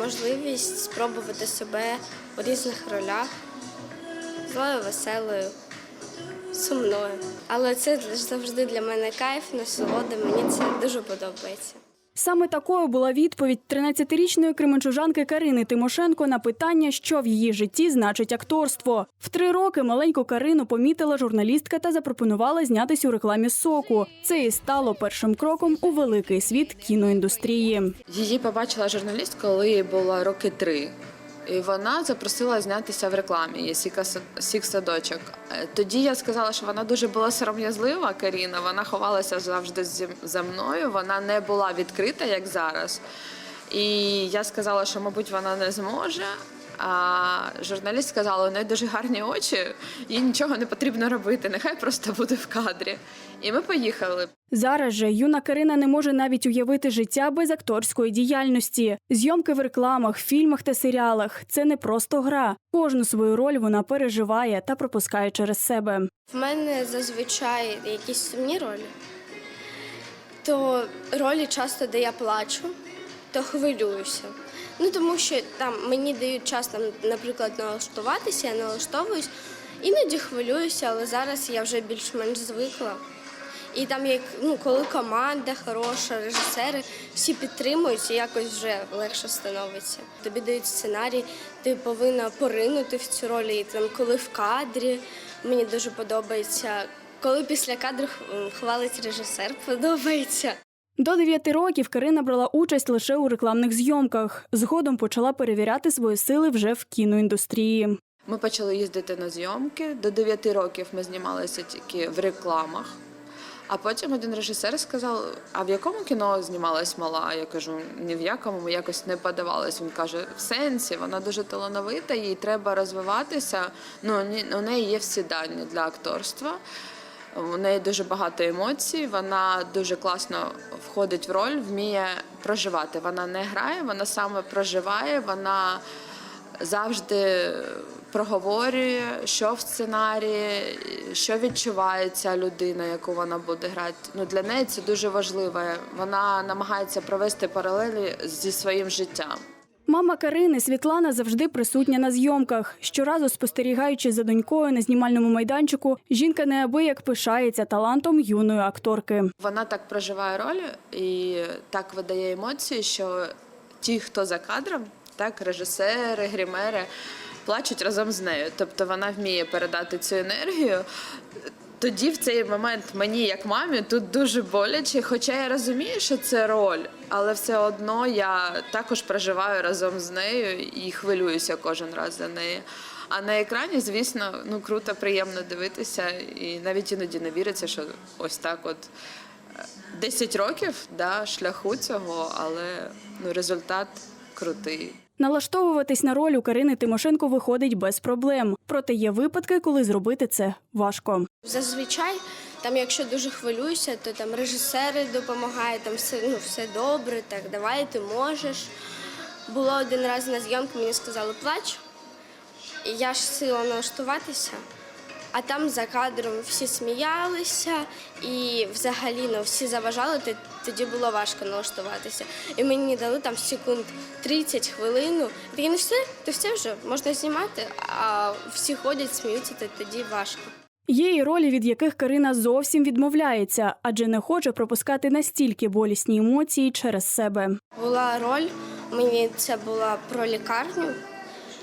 можливість спробувати себе у різних ролях злою, веселою, сумною. Але це завжди для мене кайф, насолода. Мені це дуже подобається. Саме такою була відповідь 13-річної кременчужанки Карини Тимошенко на питання, що в її житті значить акторство. В три роки маленьку Карину помітила журналістка та запропонувала знятись у рекламі соку. Це і стало першим кроком у великий світ кіноіндустрії. Її побачила журналіст, коли їй було роки три. І вона запросила знятися в рекламі є «Сіка сік садочок. Е, Тоді я сказала, що вона дуже була сором'язлива, Каріна. Вона ховалася завжди за мною. Вона не була відкрита, як зараз. І я сказала, що, мабуть, вона не зможе. А журналіст сказала, у неї дуже гарні очі, їй нічого не потрібно робити, нехай просто буде в кадрі. І ми поїхали. Зараз же юна Карина не може навіть уявити життя без акторської діяльності. Зйомки в рекламах, фільмах та серіалах це не просто гра. Кожну свою роль вона переживає та пропускає через себе. В мене зазвичай якісь сумні ролі, то ролі часто, де я плачу, то хвилююся. Ну тому що там мені дають час, там, наприклад, налаштуватися, я налаштовуюсь, іноді хвилююся, але зараз я вже більш-менш звикла. І там, як ну, коли команда хороша, режисери, всі підтримують, і якось вже легше становиться. Тобі дають сценарій, ти повинна поринути в цю роль. І там, коли в кадрі, мені дуже подобається. Коли після кадру хвалить режисер, подобається. До 9 років Карина брала участь лише у рекламних зйомках. Згодом почала перевіряти свої сили вже в кіноіндустрії. Ми почали їздити на зйомки. До 9 років ми знімалися тільки в рекламах. А потім один режисер сказав: а в якому кіно знімалась мала? Я кажу, ні в якому ми якось не подавалась. Він каже, в сенсі, вона дуже талановита, їй треба розвиватися. Ну, у неї є всі дані для акторства. У неї дуже багато емоцій, вона дуже класно входить в роль, вміє проживати. Вона не грає, вона саме проживає, вона завжди проговорює, що в сценарії, що відчуває ця людина, яку вона буде грати. Ну, для неї це дуже важливо. Вона намагається провести паралелі зі своїм життям. Мама Карини Світлана завжди присутня на зйомках. Щоразу спостерігаючи за донькою на знімальному майданчику, жінка неабияк пишається талантом юної акторки. Вона так проживає роль і так видає емоції, що ті, хто за кадром, так, режисери, гримери, плачуть разом з нею. Тобто вона вміє передати цю енергію. Тоді в цей момент мені, як мамі, тут дуже боляче, хоча я розумію, що це роль, але все одно я також проживаю разом з нею і хвилююся кожен раз за нею. А на екрані, звісно, ну круто, приємно дивитися, і навіть іноді не віриться, що ось так от. 10 років да, шляху цього, але ну, результат крутий. Налаштовуватись на роль у Карини Тимошенко виходить без проблем. Проте є випадки, коли зробити це важко. Зазвичай, там, якщо дуже хвилююся, то там режисери допомагають, там все, ну, все добре, так, давай, ти можеш. Було один раз на зйомку, мені сказали плач, я ж сила налаштуватися, а там за кадром всі сміялися і взагалі ну, всі заважали, то- тоді було важко налаштуватися. І мені дали там секунд 30 хвилину. Такі, ну все, то все вже можна знімати, а всі ходять, сміються, то тоді важко. Є і ролі, від яких Карина зовсім відмовляється, адже не хоче пропускати настільки болісні емоції через себе. Була роль, мені це була про лікарню,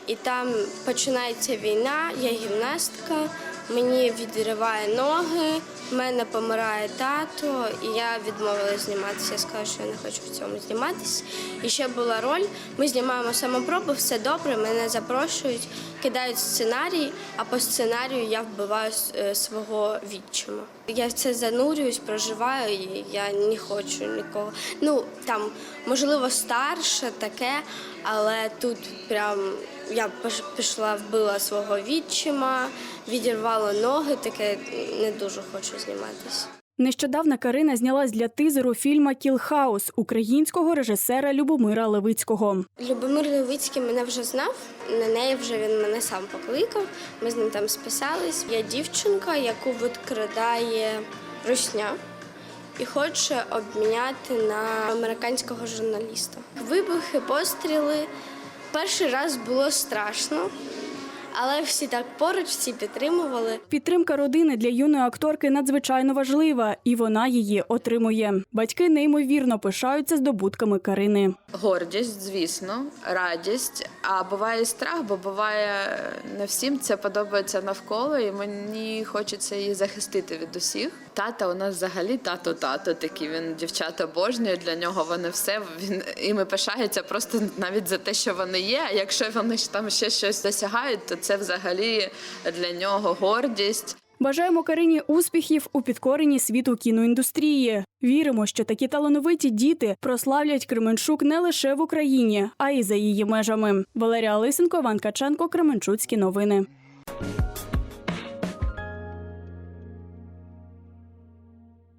і там починається війна, я гімнастка, мені відриває ноги, в мене помирає тато, і я відмовилася зніматися. Я сказала, що я не хочу в цьому зніматися. І ще була роль. Ми знімаємо самопробу, все добре, мене запрошують, кидають сценарій, а по сценарію я вбиваю е, свого відчима. Я це занурююсь, проживаю, і я не хочу нікого. Ну там, можливо, старше таке, але тут прям я пішла, вбила свого відчима, відірвала ноги, таке не дуже хочу зніматися. Нещодавно Карина знялась для тизеру фільма Кілхаус українського режисера Любомира Левицького. Любомир Левицький мене вже знав. На неї вже він мене сам покликав. Ми з ним там списались. Я дівчинка, яку викрадає русня. і хоче обміняти на американського журналіста. Вибухи, постріли. Перший раз було страшно, але всі так поруч, всі підтримували. Підтримка родини для юної акторки надзвичайно важлива, і вона її отримує. Батьки неймовірно пишаються здобутками Карини. Гордість, звісно, радість. А буває і страх, бо буває не всім це подобається навколо, і мені хочеться її захистити від усіх. Тата у нас взагалі тато-тато такий. Він дівчата обожнює, для нього вони все. Він іми пишається просто навіть за те, що вони є. А якщо вони ж там ще щось досягають, то це взагалі для нього гордість. Бажаємо Карині успіхів у підкоренні світу кіноіндустрії. Віримо, що такі талановиті діти прославлять Кременчук не лише в Україні, а й за її межами. Валерія Лисенко, Ван Каченко, Кременчуцькі новини.